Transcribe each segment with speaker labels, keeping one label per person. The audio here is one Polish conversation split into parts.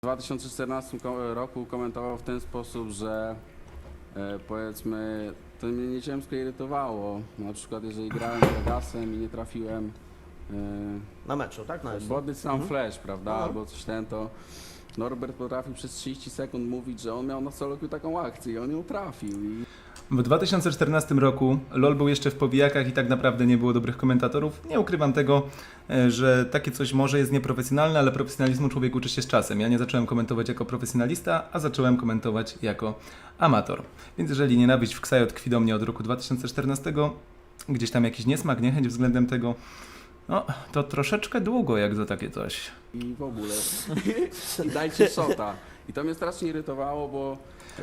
Speaker 1: W 2014 ko- roku komentował w ten sposób, że e, powiedzmy to mnie nieziemsko irytowało. Na przykład jeżeli grałem Vegasem i nie trafiłem e,
Speaker 2: Na meczu, tak? Na
Speaker 1: Body Sound
Speaker 2: Mhm.
Speaker 1: Flash, prawda?
Speaker 2: No.
Speaker 1: Albo coś ten, to Norbert potrafił przez 30 sekund mówić, że on miał na solo queue taką akcję i on ją trafił. I
Speaker 3: W 2014 roku LoL był jeszcze w powijakach i tak naprawdę nie było dobrych komentatorów. Nie ukrywam tego, e, że takie coś może jest nieprofesjonalne, ale profesjonalizmu człowiek uczy się z czasem. Ja nie zacząłem komentować jako profesjonalista, a zacząłem komentować jako amator. Więc jeżeli nienawiść w Ksajo tkwi do mnie od roku 2014, gdzieś tam jakiś niesmak, niechęć względem tego, no to troszeczkę długo jak za takie coś.
Speaker 1: i w ogóle. I dajcie shota. I to mnie strasznie irytowało, bo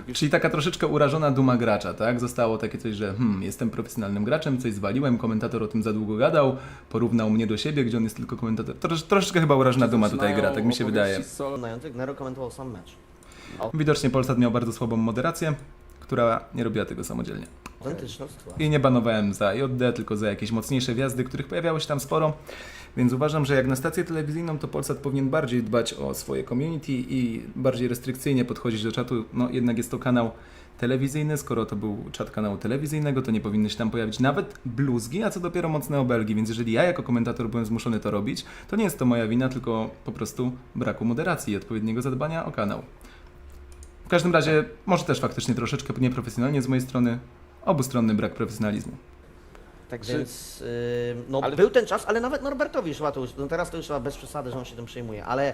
Speaker 1: już
Speaker 3: Czyli taka troszeczkę urażona duma gracza, tak? Zostało takie coś, że hmm, jestem profesjonalnym graczem, coś zwaliłem, komentator o tym za długo gadał, porównał mnie do siebie, gdzie on jest tylko komentator. Trosz, troszeczkę chyba urażona duma tutaj gra, tak mi się wydaje.
Speaker 1: Solo,
Speaker 2: Nero komentował sam mecz.
Speaker 3: Widocznie Polsat miał bardzo słabą moderację, która nie robiła tego samodzielnie. I nie banowałem za JD, tylko za jakieś mocniejsze wjazdy, których pojawiało się tam sporo. Więc uważam, że jak na stację telewizyjną, to Polsat powinien bardziej dbać o swoje community i bardziej restrykcyjnie podchodzić do czatu. No jednak jest to kanał telewizyjny, skoro to był czat kanału telewizyjnego, to nie powinny się tam pojawić nawet bluzgi, a co dopiero mocne obelgi. Więc jeżeli ja jako komentator byłem zmuszony to robić, to nie jest to moja wina, tylko po prostu braku moderacji i odpowiedniego zadbania o kanał. W każdym razie, może też faktycznie troszeczkę nieprofesjonalnie z mojej strony, obustronny brak profesjonalizmu.
Speaker 4: Także
Speaker 2: Więc yy, no,
Speaker 4: Ale-
Speaker 2: był ten czas, ale nawet Norbertowi już chyba to już, no teraz to już chyba bez przesady, że on się tym przejmuje, ale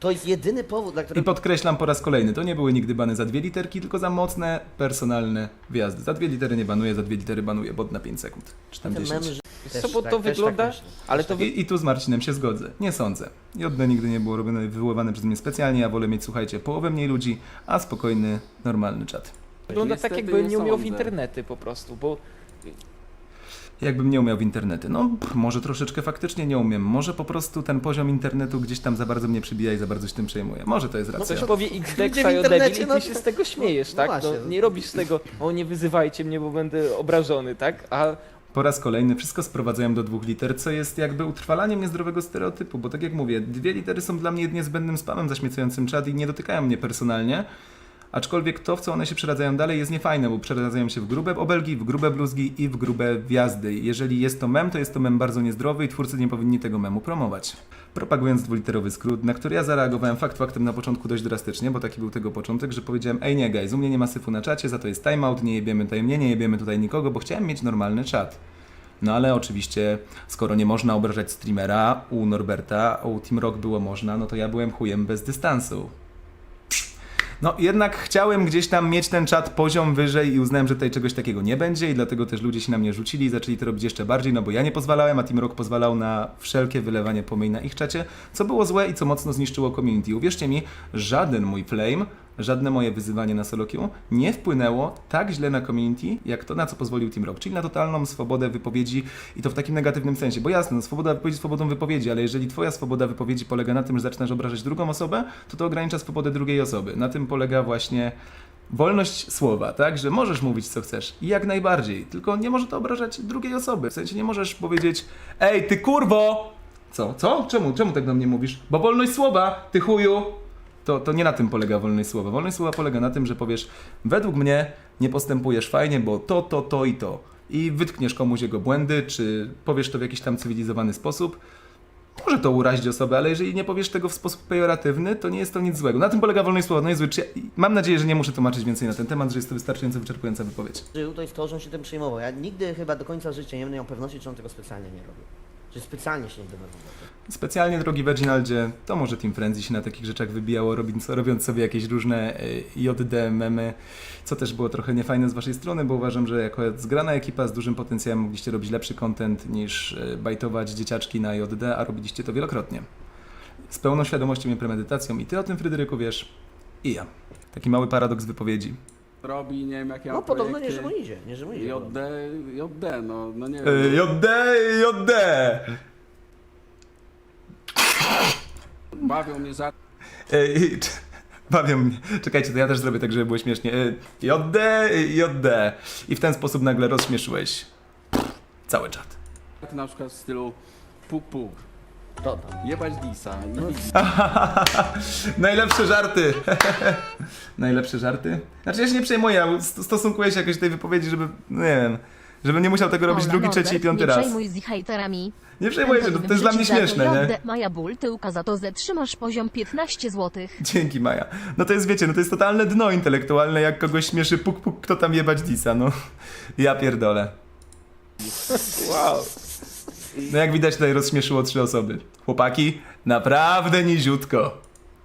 Speaker 2: to jest jedyny powód, dla
Speaker 3: I
Speaker 2: którego
Speaker 3: podkreślam po raz kolejny, to nie były nigdy bany za dwie literki, tylko za mocne, personalne wjazdy. Za dwie litery nie banuję, za dwie litery banuję, bod na 5 sekund. Czy tam
Speaker 2: ten
Speaker 3: 10.
Speaker 2: mem, że
Speaker 4: Wiesz co, bo to
Speaker 2: też
Speaker 4: wygląda-
Speaker 2: myślę.
Speaker 4: ale to wy...
Speaker 3: I, I tu z Marcinem się zgodzę. Nie sądzę. JD nigdy nie było robione, wywoływane przez mnie specjalnie. Ja wolę mieć, słuchajcie, połowę mniej ludzi, a spokojny, normalny czat.
Speaker 4: Wygląda tak, jakby
Speaker 1: nie
Speaker 4: nie umiał w
Speaker 1: sądzę.
Speaker 4: internety po prostu, bo
Speaker 3: Jakbym nie umiał w internety. No, pff, może troszeczkę faktycznie nie umiem. Może po prostu ten poziom internetu gdzieś tam za bardzo mnie przybija i za bardzo się tym przejmuję. Może to jest racja.
Speaker 4: ktoś powie
Speaker 2: Ludzie
Speaker 4: XD,
Speaker 2: w
Speaker 4: Ksajo
Speaker 2: internecie,
Speaker 4: debil i
Speaker 2: no
Speaker 4: ty
Speaker 2: to-
Speaker 4: się z tego śmiejesz,
Speaker 2: no
Speaker 4: tak?
Speaker 2: właśnie.
Speaker 4: No, nie robisz z tego, o nie wyzywajcie mnie, bo będę obrażony, tak? A
Speaker 3: Po raz kolejny wszystko sprowadzają do dwóch liter, co jest jakby utrwalaniem niezdrowego stereotypu, bo tak jak mówię, dwie litery są dla mnie niezbędnym spamem zaśmiecającym czat i nie dotykają mnie personalnie. Aczkolwiek to, w co one się przeradzają dalej, jest niefajne, bo przeradzają się w grube obelgi, w grube bluzgi i w grube wjazdy. Jeżeli jest to mem, to jest to mem bardzo niezdrowy i twórcy nie powinni tego memu promować. Propagując dwuliterowy skrót, na który ja zareagowałem fakt faktem na początku dość drastycznie, bo taki był tego początek, że powiedziałem, ej nie guys, u mnie nie ma syfu na czacie, za to jest timeout, nie jebiemy tajemnie, nie jebiemy tutaj nikogo, bo chciałem mieć normalny czat. No ale oczywiście, skoro nie można obrażać streamera, u Norberta, u Team Rock było można, no to ja byłem chujem bez dystansu. No jednak chciałem gdzieś tam mieć ten czat poziom wyżej i uznałem, że tutaj czegoś takiego nie będzie i dlatego też ludzie się na mnie rzucili i zaczęli to robić jeszcze bardziej, no bo ja nie pozwalałem, a Team Rock pozwalał na wszelkie wylewanie pomyj na ich czacie, co było złe i co mocno zniszczyło community. Uwierzcie mi, żaden mój flame, żadne moje wyzywanie na solo queue nie wpłynęło tak źle na community, jak to, na co pozwolił Team Rock, czyli na totalną swobodę wypowiedzi i to w takim negatywnym sensie, bo jasne, no, swoboda wypowiedzi swobodą wypowiedzi, ale jeżeli twoja swoboda wypowiedzi polega na tym, że zaczynasz obrażać drugą osobę, to to ogranicza swobodę drugiej osoby. Na tym polega właśnie wolność słowa, tak? Że możesz mówić co chcesz i jak najbardziej, tylko nie może to obrażać drugiej osoby. W sensie nie możesz powiedzieć, ej, ty kurwo! Co? Co? Czemu? Czemu tak do mnie mówisz? Bo wolność słowa, ty chuju! To, to nie na tym polega wolność słowa. Wolność słowa polega na tym, że powiesz, według mnie nie postępujesz fajnie, bo to, to, to i to. I wytkniesz komuś jego błędy, czy powiesz to w jakiś tam cywilizowany sposób. Może to urazić osobę, ale jeżeli nie powiesz tego w sposób pejoratywny, to nie jest to nic złego. Na tym polega wolność słowa. No czy ja, mam nadzieję, że nie muszę tłumaczyć więcej na ten temat, że jest to wystarczająco wyczerpująca wypowiedź.
Speaker 2: żył, to jest to, że on się tym przejmował. Ja nigdy chyba do końca życia nie będę miał pewności, czy on tego specjalnie nie robił. Czy specjalnie się nie denerwował.
Speaker 3: Specjalnie, drogi Virginaldzie, to może Team Frenzy się na takich rzeczach wybijało, robiąc, sobie jakieś różne y, JD memy, co też było trochę niefajne z waszej strony, bo uważam, że jako zgrana ekipa z dużym potencjałem mogliście robić lepszy content niż y, bajtować dzieciaczki na JD, a robiliście to wielokrotnie. Z pełną świadomością i premedytacją i ty o tym, Fryderyku, wiesz, i ja. Taki mały paradoks wypowiedzi.
Speaker 1: Robi, nie wiem jakie
Speaker 2: No
Speaker 1: ma
Speaker 2: podobno nie, że mu idzie, nie, że mu idzie.
Speaker 1: JD, JD, no, no nie
Speaker 3: Y,
Speaker 1: wiem.
Speaker 3: JD, JD!
Speaker 1: Bawią mnie żart.
Speaker 3: Ej, c- Bawią mnie. Czekajcie, to ja też zrobię tak, żeby było śmiesznie. Ej, JD, JD. I w ten sposób nagle rozśmieszyłeś cały czat.
Speaker 1: na przykład w stylu puk puk.
Speaker 2: Kto tam?
Speaker 1: Jebać Disa.
Speaker 2: No,
Speaker 3: Najlepsze żarty. Najlepsze żarty? Znaczy ja się nie przejmuję, st- stosunkuję się jakoś do tej wypowiedzi, żeby, no nie wiem, żebym nie musiał tego robić
Speaker 5: Ola,
Speaker 3: drugi, trzeci i piąty
Speaker 5: nie
Speaker 3: raz.
Speaker 5: przejmuj z hejterami.
Speaker 3: Nie przejmuję się, to, to jest dla mnie śmieszne, nie?
Speaker 5: Maja ból, tyłka za to zetrzymasz poziom 15 zł.
Speaker 3: Dzięki Maja. No to jest, wiecie, no to jest totalne dno intelektualne, jak kogoś śmieszy puk puk, kto tam jebać disa, no. Ja pierdolę.
Speaker 4: Wow.
Speaker 3: No jak widać tutaj rozśmieszyło trzy osoby. Chłopaki, naprawdę niziutko.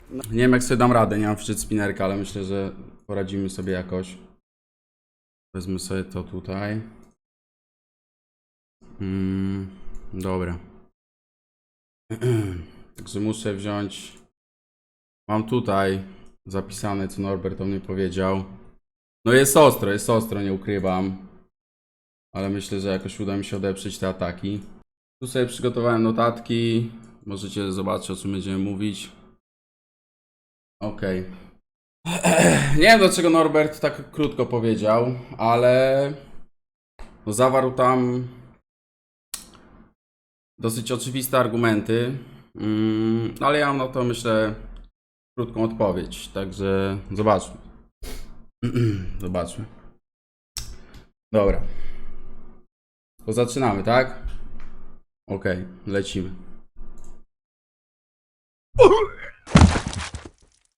Speaker 1: Nie wiem jak sobie dam radę, nie mam wczyt spinnerka, ale myślę, że poradzimy sobie jakoś. Wezmę sobie to tutaj. Mm, dobra. Także muszę wziąć. Mam tutaj zapisane, co Norbert o mnie powiedział. No jest ostro, jest ostro, nie ukrywam. Ale myślę, że jakoś uda mi się odeprzeć te ataki. Tu sobie przygotowałem notatki. Możecie zobaczyć, o czym będziemy mówić. Okej. Nie wiem dlaczego Norbert tak krótko powiedział, ale no zawarł tam dosyć oczywiste argumenty, mm, ale ja mam na to myślę krótką odpowiedź, także zobaczmy. zobaczmy. Dobra. To zaczynamy, tak? Okej, lecimy.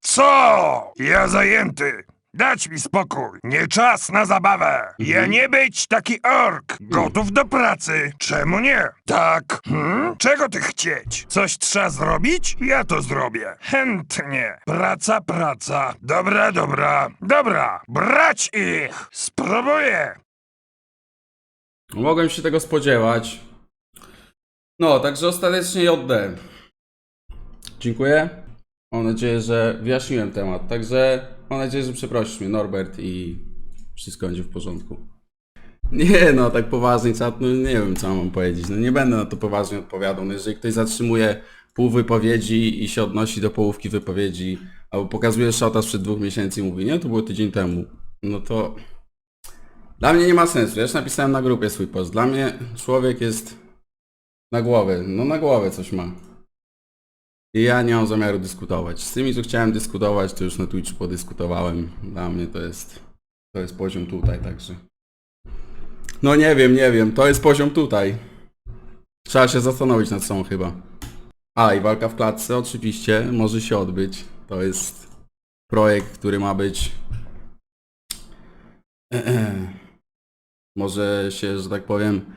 Speaker 6: Co? Ja zajęty. Dać mi spokój. Nie czas na zabawę. Ja nie być taki ork. Gotów do pracy. Czemu nie? Tak. Hmm? Czego ty chcieć? Coś trzeba zrobić? Ja to zrobię. Chętnie. Praca, praca. Dobra, dobra. Dobra. Brać ich. Spróbuję.
Speaker 1: Mogłem się tego spodziewać. No, także ostatecznie JD. Dziękuję. Mam nadzieję, że wyjaśniłem temat. Także mam nadzieję, że przeprosisz mnie, Norbert, i wszystko będzie w porządku. Nie, no tak poważnie, czat, no nie wiem, co mam powiedzieć. No nie będę na to poważnie odpowiadał. No, jeżeli ktoś zatrzymuje pół wypowiedzi i się odnosi do połówki wypowiedzi, albo pokazuje shota sprzed dwóch miesięcy i mówi, nie, to było tydzień temu, no to dla mnie nie ma sensu. Ja już napisałem na grupie swój post. Dla mnie człowiek jest na głowę. No na głowę coś ma. I ja nie mam zamiaru dyskutować. Z tymi, co chciałem dyskutować, to już na Twitchu podyskutowałem. Dla mnie to jest to jest poziom tutaj, także. No nie wiem, nie wiem. To jest poziom tutaj. Trzeba się zastanowić nad sobą chyba. A i walka w klatce oczywiście może się odbyć. To jest projekt, który ma być może się, że tak powiem,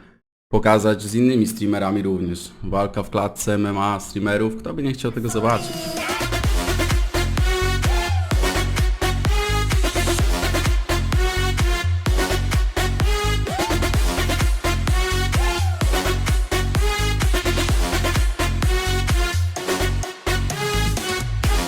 Speaker 1: pokazać z innymi streamerami również. Walka w klatce MMA streamerów, kto by nie chciał tego zobaczyć.